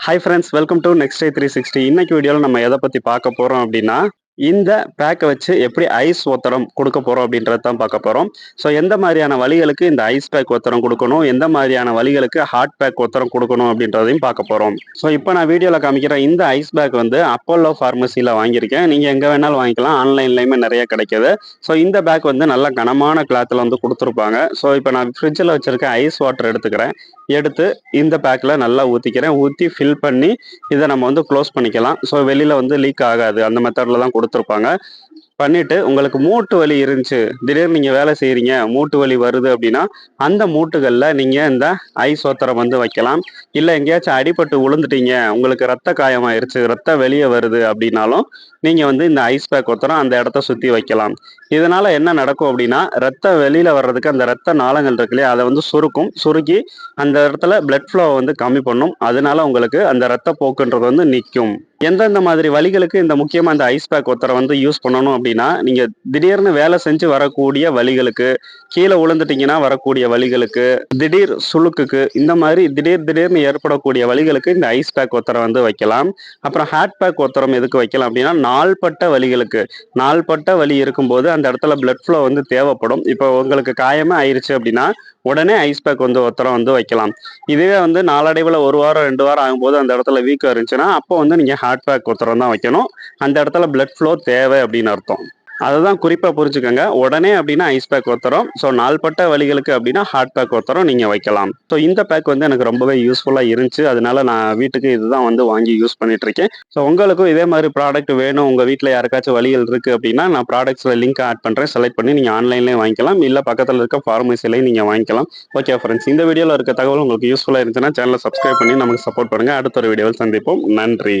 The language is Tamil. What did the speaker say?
Hi friends welcome to next day three sixty இன்னைக்கு வீடியோவில் நம்ம எதை பற்றி பார்க்க போகிறோம் அப்படின்னா இந்த பேக்கை வச்சு எப்படி ஐஸ் ஒத்தரம் கொடுக்க போகிறோம் அப்படின்றது தான் பார்க்க போகிறோம் ஸோ எந்த மாதிரியான வழிகளுக்கு இந்த ஐஸ் பேக் ஒத்தரம் கொடுக்கணும்? எந்த மாதிரியான வழிகளுக்கு ஹாட் பேக் ஒத்தரம் கொடுக்கணும் அப்படின்றதையும் பார்க்க போகிறோம் ஸோ இப்போ நான் வீடியோவில் காமிக்கிற இந்த ஐஸ் பேக் வந்து அப்போலோ ஃபார்மசியில் வாங்கியிருக்கேன். நீங்கள் எங்கே வேணாலும் வாங்கிக்கலாம். ஆன்லைன்லையுமே நிறைய கிடைக்கிது. ஸோ இந்த பேக் வந்து நல்ல கனமான கிளாத்தில் வந்து கொடுத்துருப்பாங்க. ஸோ இப்போ நான் ஃப்ரிட்ஜில் வச்சுருக்க ஐஸ் வாட்டர் எடுத்துக்கிறேன். எடுத்து இந்த பேக்கில் நல்லா ஊற்றிக்கிறேன் ஊற்றி ஃபில் பண்ணி இதை நம்ம வந்து க்ளோஸ் பண்ணிக்கலாம். ஸோ வெளியில் வந்து லீக் ஆகாது. அந்த மெத்தடில் தான் கொடுத்துருப்பாங்க. பண்ணிட்டு உங்களுக்கு மூட்டு வலி இருந்துச்சு திடீர்னு நீங்கள் வேலை செய்கிறீங்க மூட்டு வலி வருது அப்படின்னா அந்த மூட்டுகளில் நீங்கள் இந்த ஐஸ் சோத்திரம் வந்து வைக்கலாம். இல்லை எங்கேயாச்சும் அடிபட்டு விழுந்துட்டீங்க உங்களுக்கு ரத்த காயமாயிருச்சு ரத்தம் வெளியே வருது அப்படின்னாலும் நீங்கள் வந்து இந்த ஐஸ் பேக் ஒத்தரம் அந்த இடத்த சுற்றி வைக்கலாம். இதனால் என்ன நடக்கும் அப்படின்னா ரத்தம் வெளியில் வர்றதுக்கு அந்த ரத்த நாளங்கள் இருக்கு இல்லையா அதை வந்து சுருக்கும். சுருக்கி அந்த இடத்துல பிளட் ஃப்ளோ வந்து கம்மி பண்ணும். அதனால உங்களுக்கு அந்த ரத்த போக்குன்றது வந்து நிற்கும். எந்தெந்த மாதிரி வழிகளுக்கு இந்த முக்கியமாக இந்த ஐஸ் பேக் ஒத்தரை வந்து யூஸ் பண்ணணும் அப்படின்னா நீங்கள் திடீர்னு வேலை செஞ்சு வரக்கூடிய வழிகளுக்கு கீழே விழுந்துட்டீங்கன்னா வரக்கூடிய வழிகளுக்கு திடீர் சுளுக்குக்கு இந்த மாதிரி திடீர் திடீர்னு ஏற்படக்கூடிய வழிகளுக்கு இந்த ஐஸ் பேக் ஒத்தரை வந்து வைக்கலாம். அப்புறம் ஹேட் பேக் ஒத்தரம் எதுக்கு வைக்கலாம் அப்படின்னா நாள்பட்ட வழிகளுக்கு. நாள்பட்ட வலி இருக்கும்போது அந்த இடத்துல பிளட் ஃப்ளோ வந்து தேவைப்படும். இப்போ உங்களுக்கு காயமே ஆயிடுச்சு அப்படின்னா உடனே ஐஸ் பேக் வந்து ஒத்தரம் வந்து வைக்கலாம். இதுவே வந்து நாளடைவில் ஒரு வாரம் ரெண்டு வாரம் ஆகும்போது அந்த இடத்துல வீக்கம் இருந்துச்சுன்னா அப்போ வந்து நீங்கள் ஹார்ட் பேக் ஒருத்தரம் தான் வைக்கணும். அந்த இடத்துல பிளட் ஃப்ளோ தேவை அப்படின்னு அர்த்தம். அதுதான் குறிப்பாக புரிஞ்சுக்கோங்க. உடனே அப்படின்னா ஐஸ் பேக் ஒத்தரம் ஸோ நாள்பட்ட வழிகளுக்கு அப்படின்னா ஹாட் பேக் ஒருத்தரம் நீங்கள் வைக்கலாம். ஸோ இந்த பேக் வந்து எனக்கு ரொம்பவே யூஸ்ஃபுல்லாக இருந்துச்சு. அதனால நான் வீட்டுக்கு இதுதான் வந்து வாங்கி யூஸ் பண்ணிட்டு இருக்கேன் ஸோ உங்களுக்கும் இதே மாதிரி ப்ராடக்ட் வேணும். உங்கள் வீட்டில் யாருக்காச்சும் வழிகள் இருக்குது அப்படின்னா நான் ப்ராடக்ட்ஸில் லிங்க் ஆட் பண்ணுறேன் செலக்ட் பண்ணி நீங்கள் ஆன்லைன்லேயே வாங்கிக்கலாம். இல்லை பக்கத்தில் இருக்க ஃபார்மசிலையும் நீங்கள் வாங்கிக்கலாம். ஓகே ஃப்ரெண்ட்ஸ் இந்த வீடியோவில் இருக்க தகவல் உங்களுக்கு யூஸ்ஃபுல்லாக இருந்துச்சுன்னா சேனலை சப்ஸ்கிரைப் பண்ணி நமக்கு சப்போர்ட் பண்ணுங்கள் அடுத்த ஒரு வீடியோவில் சந்திப்போம். நன்றி.